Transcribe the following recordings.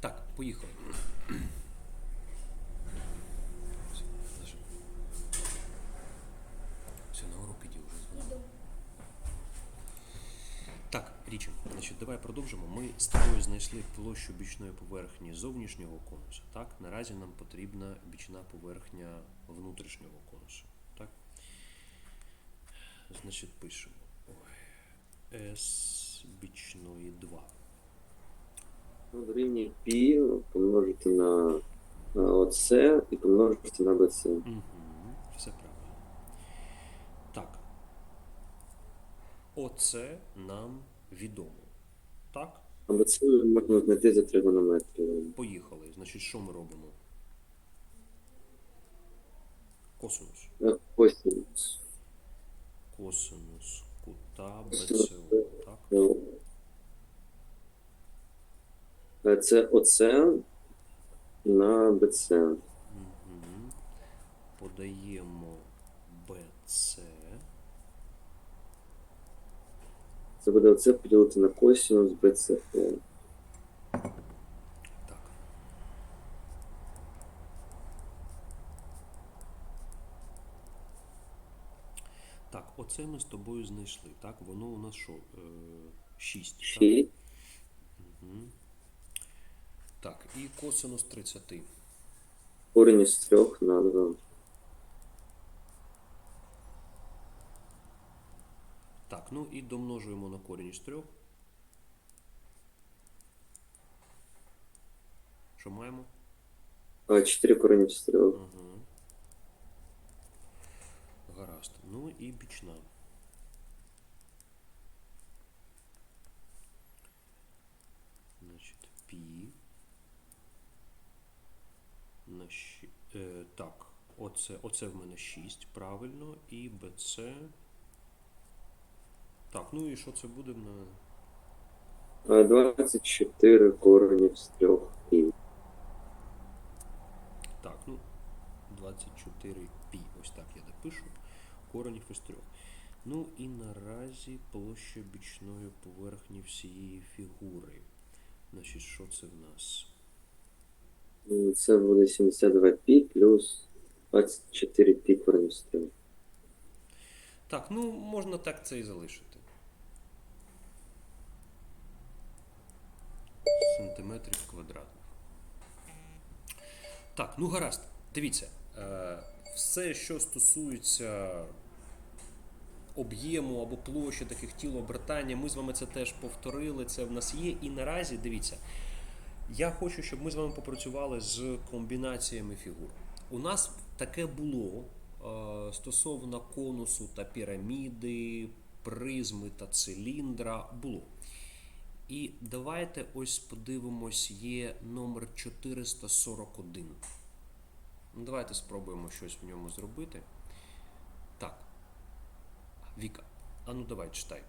Так, поїхали. Все, на урок іди вже. Так, річі, значить, давай продовжимо. Ми з тобою знайшли площу бічної поверхні зовнішнього конуса. Так, наразі нам потрібна бічна поверхня внутрішнього конусу. Так? Значить, пишемо. Ой. S бічної 2. Дорівнює пі помножити на оце і помножити на БЦ. Угу, все правильно. Так. Оце нам відомо. Так? А БЦ можна знайти за тригонометрію. Поїхали. Значить, що ми робимо? Косинус. Е, Косинус. Косинус кута БЦО. Так? Е, Це оце на БЦ. Угу. Подаємо БЦ. Це буде оце поділити на косинус БЦ. Так. Так, оце ми з тобою знайшли. Так, воно у нас що? Е, 6. Так? Так, і косинус 30. Корінь із трьох на два. Так, ну і домножуємо на корінь із 3. Що маємо? А, чотири корінь із трьох. Угу. Гаразд. Ну і бічна. 6. Е, так, оце оце в мене 6, правильно, і BC. Так, ну і що це буде на. 24 коренів з трьох пі. Так, ну, 24 пі. Ось так я допишу. Коренів із трьох. Ну і наразі площа бічної поверхні всієї фігури. Значить, що це в нас? Це буде 72 пі плюс 24 пі корінь. Так, ну можна так це і залишити. Сантиметрів квадратних. Так, ну гаразд. Дивіться, е, все, що стосується об'єму або площі таких тіл обертання, ми з вами це теж повторили. Це в нас є. І наразі дивіться. Я хочу, щоб ми з вами попрацювали з комбінаціями фігур. У нас таке було е, стосовно конусу та піраміди, призми та циліндра. Було. І давайте ось подивимось, є номер 441. Ну, давайте спробуємо щось в ньому зробити. Так. Віка, а ну давай читай.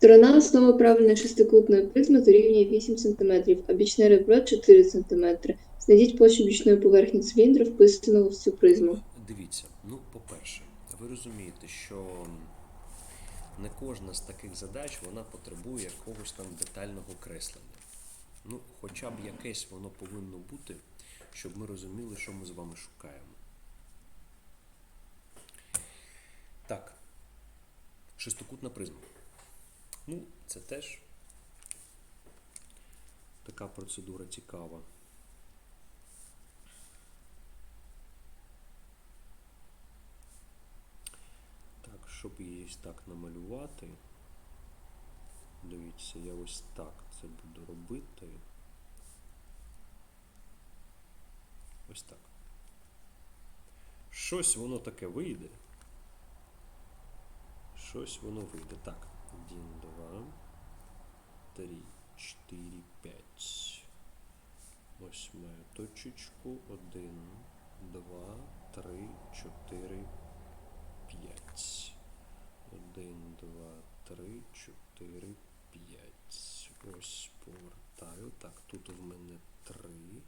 Сторона основи правильної шестикутної призми дорівнює 8 см, а бічне ребро 4 см. Знайдіть площу бічної поверхні циліндру, вписаного в цю призму. Дивіться, ну, по-перше, ви розумієте, що не кожна з таких задач вона потребує якогось там детального креслення. Ну, хоча б якесь воно повинно бути, щоб ми розуміли, що ми з вами шукаємо. Так. Шестикутна призма. Ну, це теж така процедура цікава. Так, щоб її ось так намалювати. Дивіться, я ось так це буду робити. Ось так. Щось воно таке вийде. Щось воно вийде. Так. 1, 2, 3, 4, 5. Ось маю точечку. 1, 2, 3, 4, 5. 1, 2, 3, 4, 5. Ось повертаю. Так, тут в мене 3.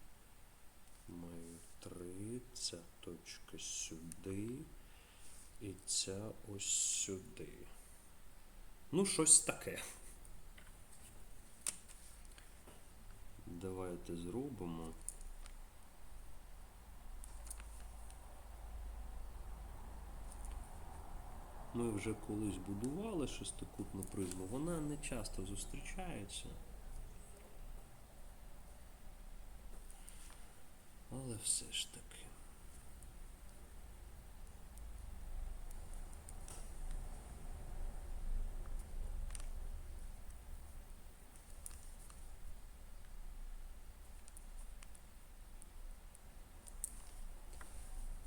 Маю 3. Ця точка сюди. І ця ось сюди. Ну, щось таке. давайте зробимо. Ми вже колись будували шестикутну призму, вона не часто зустрічається. Але все ж таки.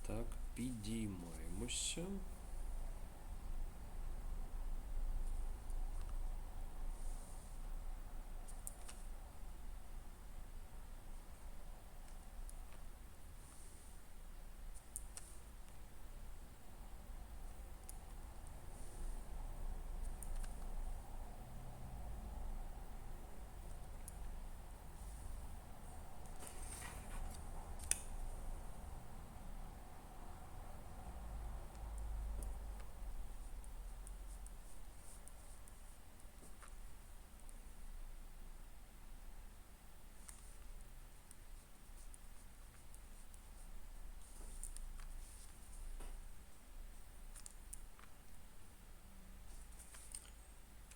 Так, підіймаємося.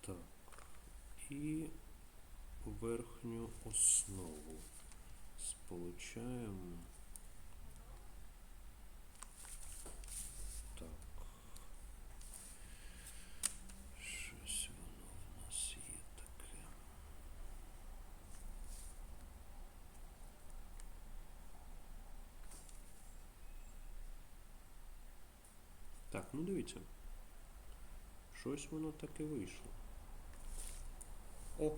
Так. І верхню основу сполучаємо. Так. Щось воно в нас є таке. Так, ну дивіться. Щось воно таке вийшло. О.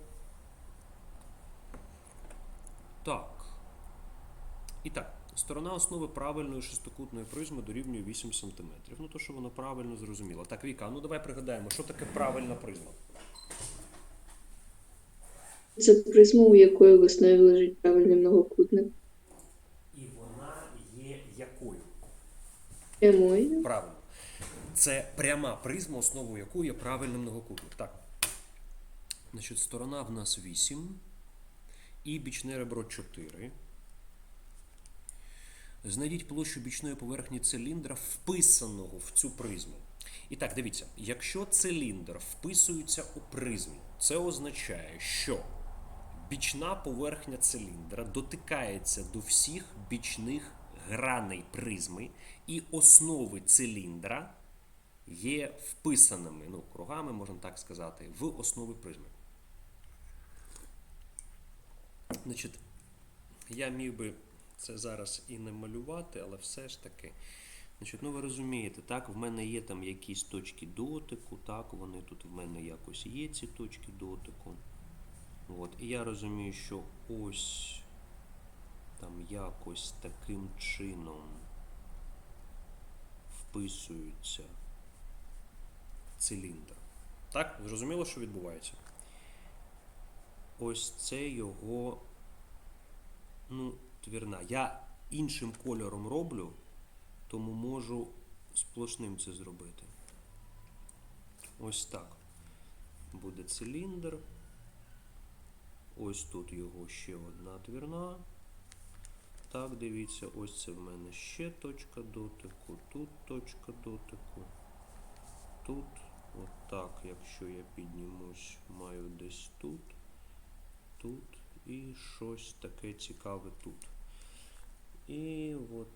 Так. І так, сторона основи правильної шестикутної призми дорівнює 8 см. Ну то, що воно правильно зрозуміло. Так, Віка, ну давай пригадаємо, що таке правильна призма. Це призма, у якої в основі лежить правильний многокутник. І вона є якою? Прямою. Правильно. Це пряма призма, основою якої є правильний многокутник. Так. Значить, сторона в нас 8 і бічне ребро 4. Знайдіть площу бічної поверхні циліндра, вписаного в цю призму. І так, дивіться, якщо циліндр вписується у призму, це означає, що бічна поверхня циліндра дотикається до всіх бічних граней призми, і основи циліндра є вписаними, ну, кругами, можна так сказати, в основи призми. Значить, я міг би це зараз і не малювати, але все ж таки. Значить, ну ви розумієте, так, в мене є там якісь точки дотику, так, вони тут в мене якось є, ці точки дотику. От, і я розумію, що ось там якось таким чином вписується циліндр. Так, зрозуміло, що відбувається? Ось це його ну, твірна. Я іншим кольором роблю, тому можу сплошним це зробити. Ось так. Буде циліндр. Ось тут його ще одна твірна. Так, дивіться, ось це в мене ще точка дотику, тут точка дотику. Тут, отак, якщо я піднімусь, маю десь тут, тут і щось таке цікаве тут. І от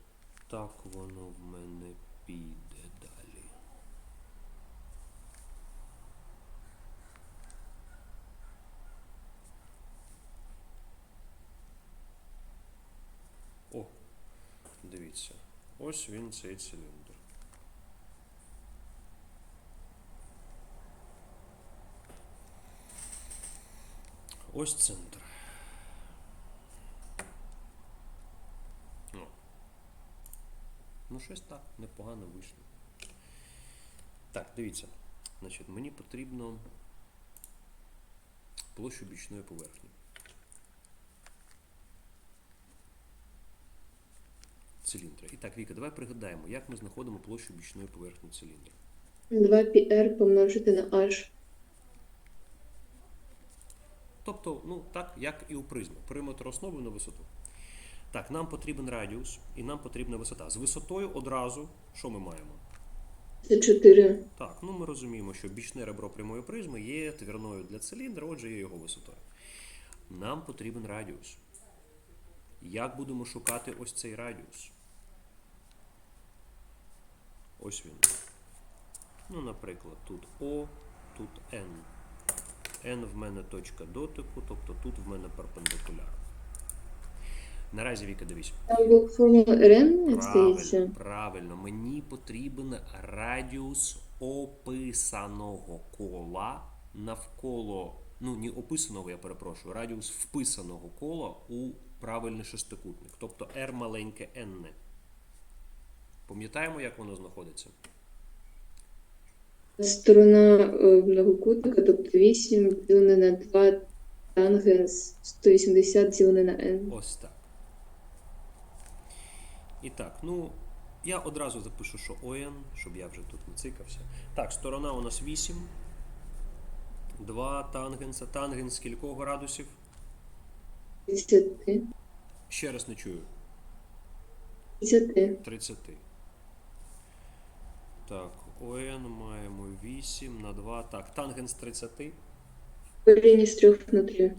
так воно в мене піде далі. О, дивіться, ось він цей циліндр. Ось центр. Ну, щось так, непогано вийшло. Так, дивіться. Значить, мені потрібно площу бічної поверхні. Циліндра. І так, Віка, давай пригадаємо, як ми знаходимо площу бічної поверхні циліндра. 2πr помножити на h. Тобто, ну так, як і у призми. Периметр основи на висоту. Так, нам потрібен радіус і нам потрібна висота. З висотою одразу що ми маємо? Це 4. Так, ну ми розуміємо, що бічне ребро прямої призми є твірною для циліндра, отже, є його висотою. Нам потрібен радіус. Як будемо шукати ось цей радіус? Ось він. Ну, наприклад, тут О, тут N. N в мене точка дотику, тобто тут в мене перпендикуляр. Наразі Віка, дивись. Як Правильно, правильно. Мені потрібен радіус описаного кола навколо, ну не описаного, я перепрошую, радіус вписаного кола у правильний шестикутник. Тобто R маленьке N. Пам'ятаємо, як воно знаходиться? Сторона е, многокутника, тобто 8 ділене на 2 тангенс 180 ділене на n. Ось так. І так, ну, я одразу запишу, що ОН, щоб я вже тут не цикався. Так, сторона у нас 8. 2 тангенса. Тангенс кількох градусів? 30. Ще раз не чую. 30. 30. Так, ОН маємо 8 на 2. Так, тангенс 30. Корінь із 3 на 3.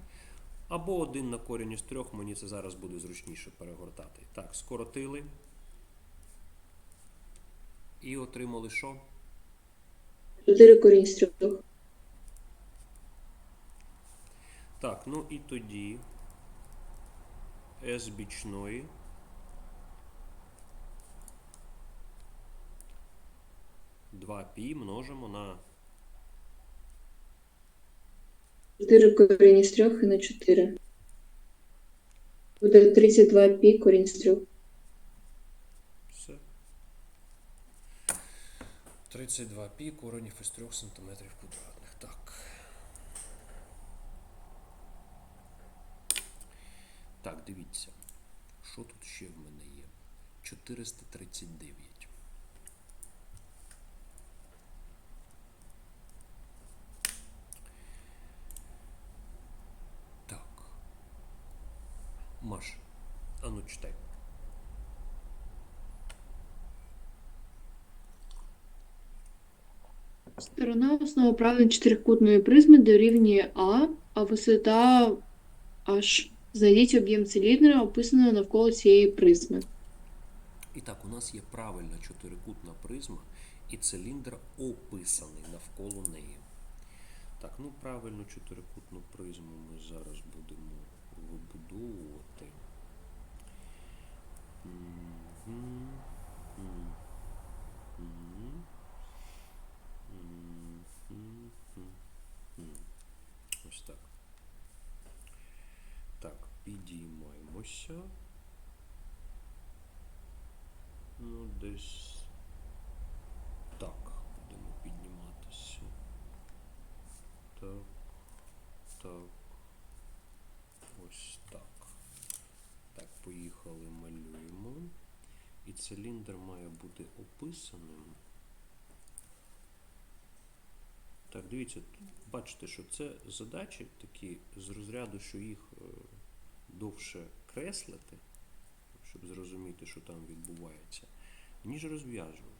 Або 1 на корінь із 3, мені це зараз буде зручніше перегортати. Так, скоротили. І отримали що? 4 корінь з 3. Так, ну і тоді S бічної. Два пі множимо на 4 корінь із 3 і на 4. Буде 32 пі корінь з 3. все. 32 пі коренів із 3 см квадратних. Так. Так, дивіться. Що тут ще в мене є? 439. Так. Маш, а ну читай. Сторона основоправлення чотирикутної призми дорівнює А, а висота H. Знайдіть об'єм циліндра, описаного навколо цієї призми. І так, у нас є правильна чотирикутна призма, і циліндр описаний навколо неї. Так, ну правильну чотирикутну призму ми зараз будемо вибудовувати. Ось так. Так, підіймаємося. Ну, десь так будемо підніматися. Так, так. Ось так. Так, поїхали, малюємо. І циліндр має бути описаним. Так, дивіться, бачите, що це задачі такі з розряду, що їх е, довше креслити, щоб зрозуміти, що там відбувається, ніж розв'язувати.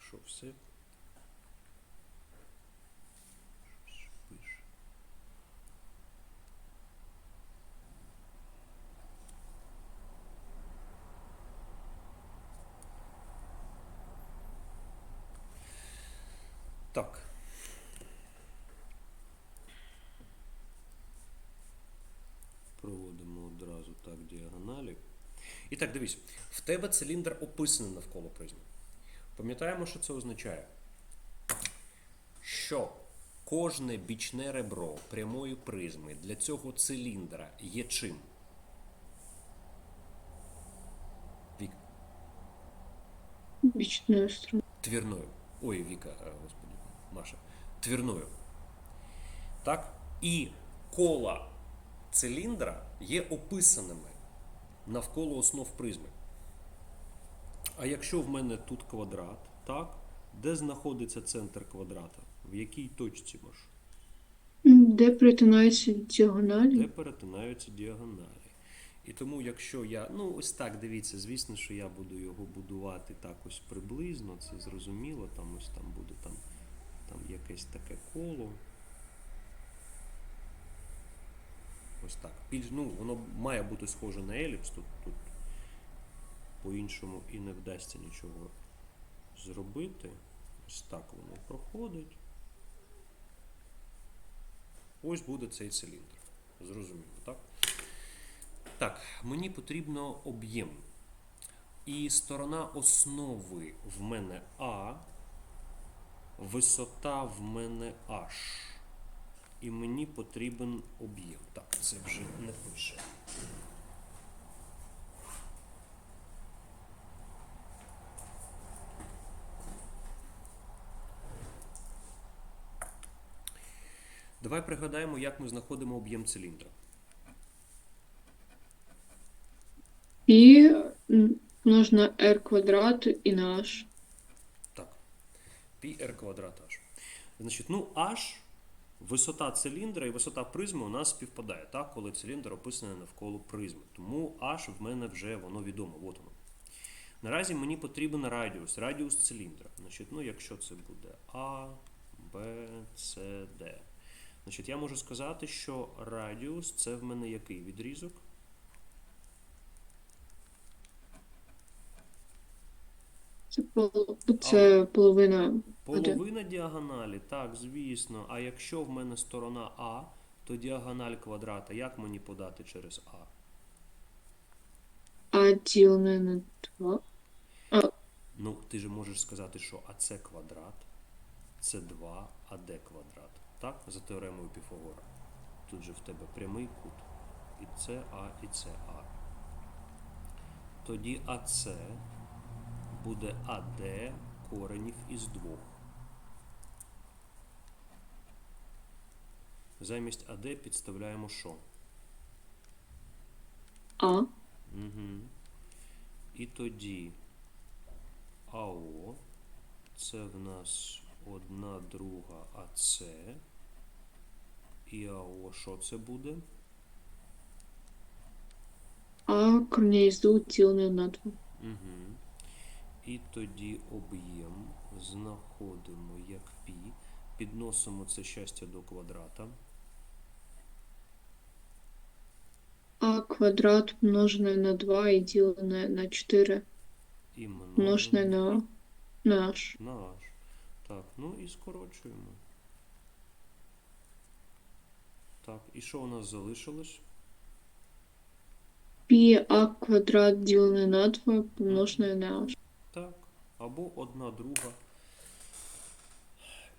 Так що все. Щось пише. Так. Проводимо одразу так діагоналі. І так, дивись, в тебе циліндр описаний навколо призми. Пам'ятаємо, що це означає? Що кожне бічне ребро прямої призми для цього циліндра є чим? Вік, Бічною стороною. твірною. Ой, Віка, е, господи, Маша. Твірною. Так? І кола циліндра є описаними навколо основ призми. А якщо в мене тут квадрат, так? Де знаходиться центр квадрата? В якій точці Маш? Де перетинаються діагоналі? Де перетинаються діагоналі. І тому, якщо я, ну ось так дивіться, звісно, що я буду його будувати так ось приблизно, це зрозуміло, там ось там буде там, там якесь таке коло. Ось так. Більш, ну, воно має бути схоже на еліпс, тут, тут по-іншому і не вдасться нічого зробити. Ось так воно проходить. Ось буде цей циліндр. Зрозуміло, так? Так, мені потрібно об'єм. І сторона основи в мене А, висота в мене H. І мені потрібен об'єм. Так, це вже не пише. Давай пригадаємо, як ми знаходимо об'єм циліндра. І множина r квадрат і на h. Так. Πr квадрат h. Значить, ну h, висота циліндра і висота призми у нас співпадає, так, коли циліндр описаний навколо призми. Тому h в мене вже воно відомо. От воно. Наразі мені потрібен радіус, радіус циліндра. Значить, ну, якщо це буде А, Б, С, Д. Значить, я можу сказати, що радіус це в мене який відрізок? Це, пол... це половина. Половина діагоналі, так, звісно. А якщо в мене сторона А, то діагональ квадрата. Як мені подати через А? А ділене на 2. Ну, ти же можеш сказати, що АЦ квадрат, це 2 АД квадрат. Так? За теоремою Піфагора. Тут же в тебе прямий кут. І це А, і це А. Тоді АЦ буде АД коренів із двох. Замість АД підставляємо що? А. Угу. І тоді АО це в нас одна друга АЦ. І АО що це буде? А коріння із двох ділене на 2. Угу. І тоді об'єм знаходимо як пі, підносимо це щастя до квадрата. А квадрат множене на 2 і ділене на 4 І множене на, на h. на h. Так, ну і скорочуємо. Так, і що у нас залишилось? Пі а квадрат ділене на 2 помножене на h. Або одна друга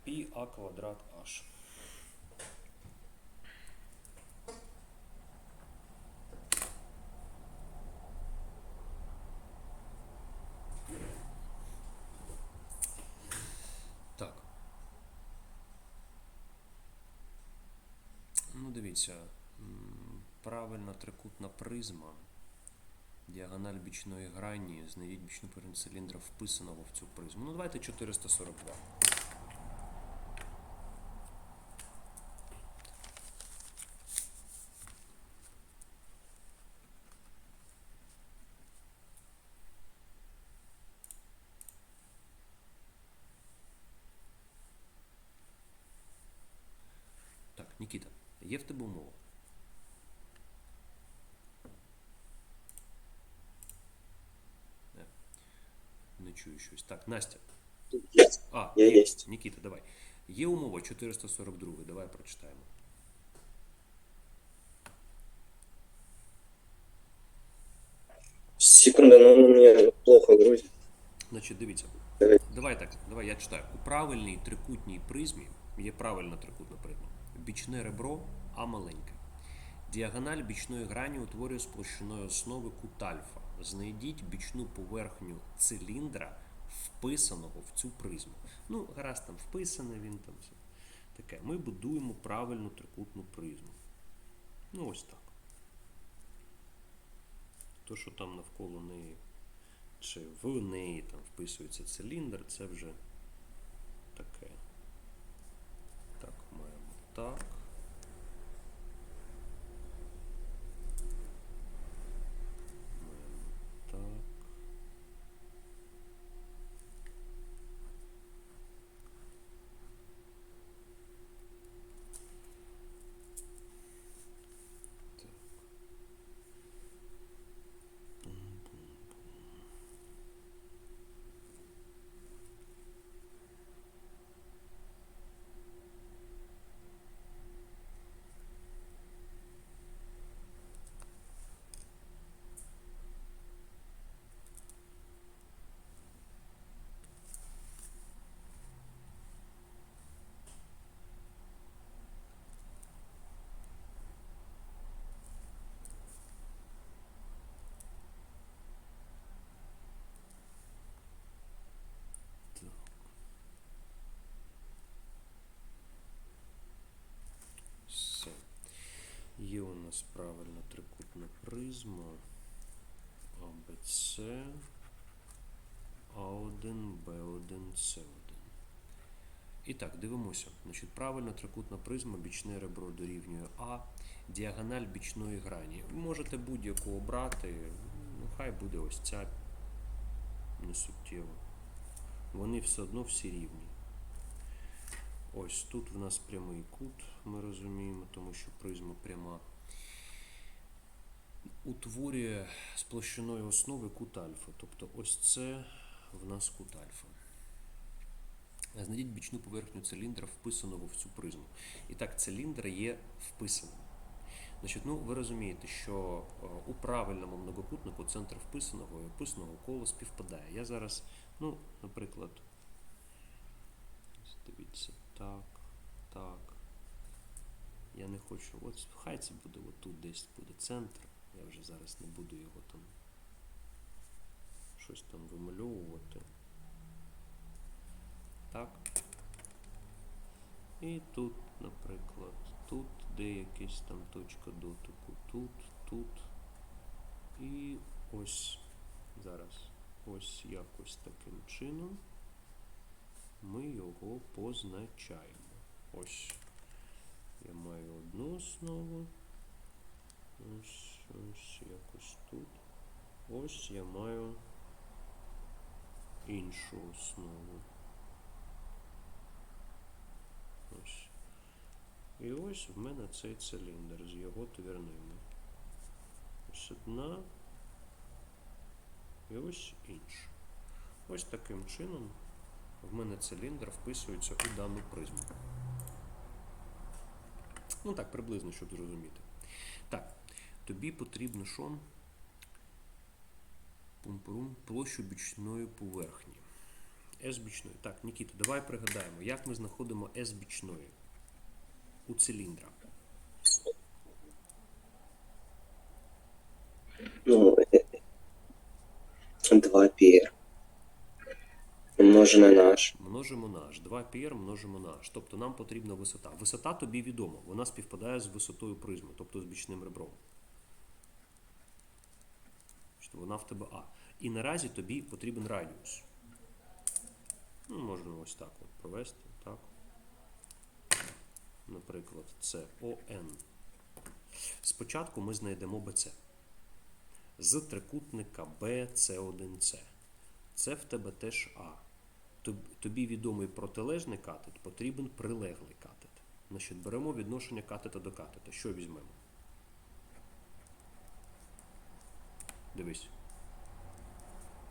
пі а квадрат h. Так. Ну, дивіться, правильна трикутна призма. Діагональ бічної грані, знайдіть бічну циліндра вписаного в цю призму. Ну, давайте 442. Так, Нікіта, є в тебе умова? Не, не чую щось. Так, Настя. Є. А, Я є. Нікіта, давай. Є умова 442, давай прочитаємо. Секунду, ну у меня плохо грузит. Значить, дивіться. Давай. Давай так, давай я читаю. У правильній трикутній призмі є правильна трикутна призма. Бічне ребро А маленьке. Діагональ бічної грані утворює з площиною основи кут альфа. Знайдіть бічну поверхню циліндра, вписаного в цю призму. Ну, гаразд там вписаний він там все. Таке. Ми будуємо правильну трикутну призму. Ну, ось так. То, що там навколо неї чи в неї там вписується циліндр, це вже таке. Так, маємо так. Маємо так. Так. Все. Є у нас правильна трикутна призма АБЦ, А1, Б1, С1. І так, дивимося. Значить, правильна трикутна призма, бічне ребро дорівнює А, діагональ бічної грані. Ви можете будь-яку обрати, ну хай буде ось ця не суттєво. Вони все одно всі рівні. Ось тут в нас прямий кут, ми розуміємо, тому що призма пряма. Утворює з основи кут альфа. Тобто ось це в нас кут альфа. Знайдіть бічну поверхню циліндра, вписаного в цю призму. І так, циліндр є вписаним. Значить, ну, ви розумієте, що е, у правильному многокутнику центр вписаного і описаного кола співпадає. Я зараз, ну, наприклад, дивіться, так, так. Я не хочу. От хай це буде отут десь буде центр. Я вже зараз не буду його там щось там вимальовувати. Так. І тут, наприклад, тут, де якась там точка дотику, тут, тут. І ось зараз. Ось якось таким чином ми його позначаємо. Ось. Я маю одну основу. Ось, ось якось тут. Ось я маю іншу основу. Ось. І ось в мене цей циліндр з його твірними. Ось одна. І ось інша. Ось таким чином в мене циліндр вписується у дану призму. Ну так, приблизно, щоб зрозуміти. Так, тобі потрібно що? Пум-пурум, площу бічної поверхні. С бічної. Так, Нікіта, давай пригадаємо, як ми знаходимо С бічної у циліндра. Ну, 2 пір. Умножене на h. Множимо на h. 2 πr множимо на h. Тобто нам потрібна висота. Висота тобі відома. Вона співпадає з висотою призми, тобто з бічним ребром. Вона в тебе А. І наразі тобі потрібен радіус. Ну, можна ось так от провести. Так. Наприклад, це ОН. Спочатку ми знайдемо BC. З трикутника BC1C. Це в тебе теж А. Тобі відомий протилежний катет, потрібен прилеглий катет. Значить, беремо відношення катета до катета. Що візьмемо? Дивись.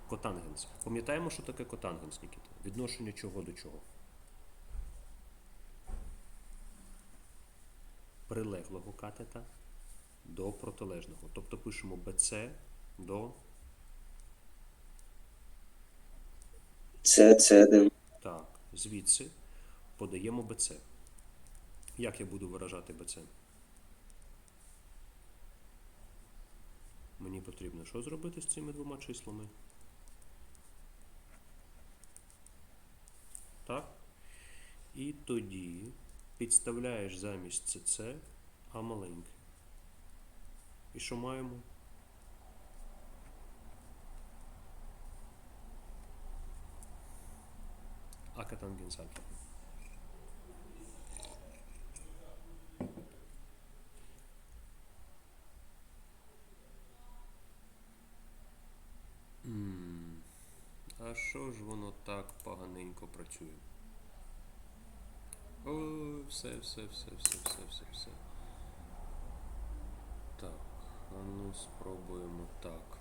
Котангенс. Пам'ятаємо, що таке котангенс, Нікіта? Відношення чого до чого? Прилеглого катета до протилежного. Тобто пишемо БЦ до. Це. Так, звідси подаємо БЦ. Як я буду виражати BC? Мені потрібно що зробити з цими двома числами? Так? І тоді підставляєш замість CC А маленьке. І що маємо? А катангенс альфа. А що ж воно так поганенько працює? О, все, все, все, все, все, все, все. Так, а ну спробуємо так.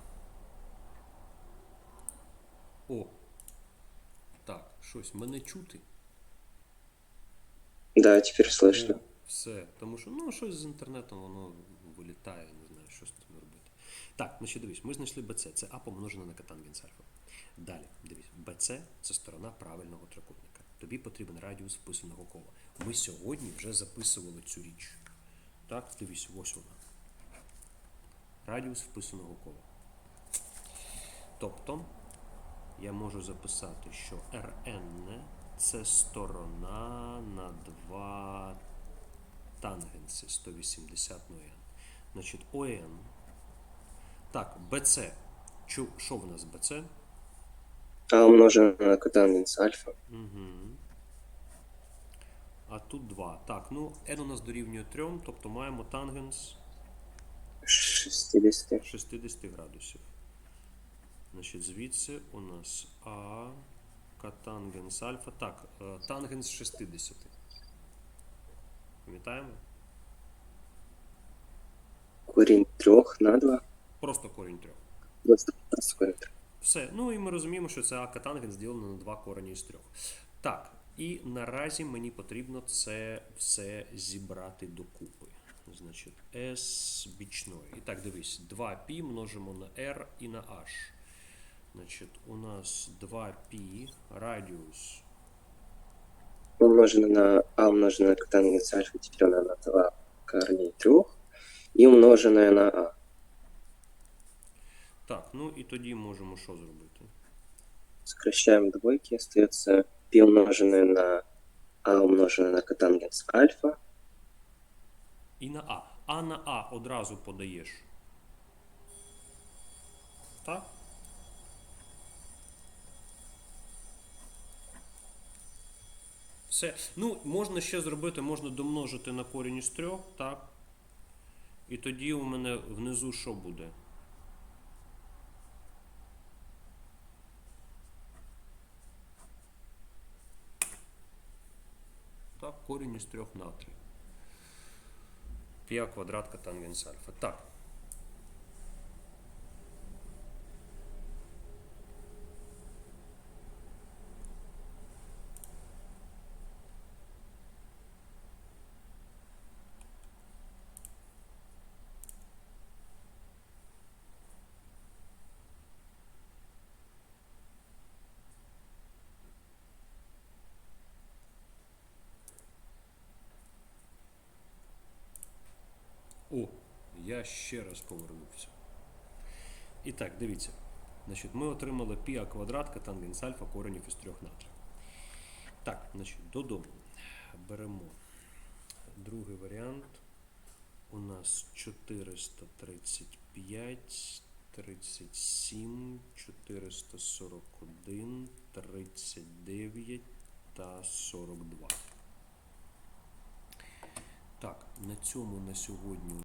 О! Так, щось мене чути. Да, теперь слышно. О, все. Тому що ну, щось з інтернетом воно вилітає, не знаю, що з цим робити. Так, ну ще дивись, ми знайшли BC, це А помножене на катангенс альфа. Далі, дивись, BC це сторона правильного трикутника. Тобі потрібен радіус вписаного кола. Ми сьогодні вже записували цю річ. Так, дивись, ось вона. Радіус вписаного кола. Тобто, я можу записати, що Rn це сторона на 2 тангенси 180 на. Значить, ОН. Так, BC. Що в нас BC? А умножено на котангенс альфа. Угу. А тут 2. Так, ну n у нас дорівнює 3, тобто маємо тангенс 60. 60 градусів. Значить, звідси у нас А, катангенс альфа. Так, е, тангенс 60. Пам'ятаємо? Корінь 3 на 2. Просто корінь 3. Просто просто корінь 3. Все. Ну і ми розуміємо, що це А катангенс ділено на 2 корені з 3. Так, і наразі мені потрібно це все зібрати докупи. Значить, S бічної. І так, дивись, 2π множимо на R і на H. Значить, у нас 2π радіус. Умножено на А умножено на котангенс альфа теперь на 2 корней 3. І умножене на А. Так, ну і тоді можемо що зробити? Сокращаем двойки, остается π умноженное на А умноженное на котангенс альфа. І на А. А на А одразу подаєш. Так? Все. Ну, можна ще зробити, можна домножити на корінь із трьох, так? І тоді у мене внизу що буде? Так, корінь із трех на три. Пі квадрат катангенс альфа. Так. О, я ще раз повернувся. І так, дивіться. Значить, ми отримали пі квадрат катангенс альфа коренів із трьох на три. Так, значить, додому. Беремо другий варіант. У нас 435, 37, 441, 39 та 42. Так, на цьому на сьогодні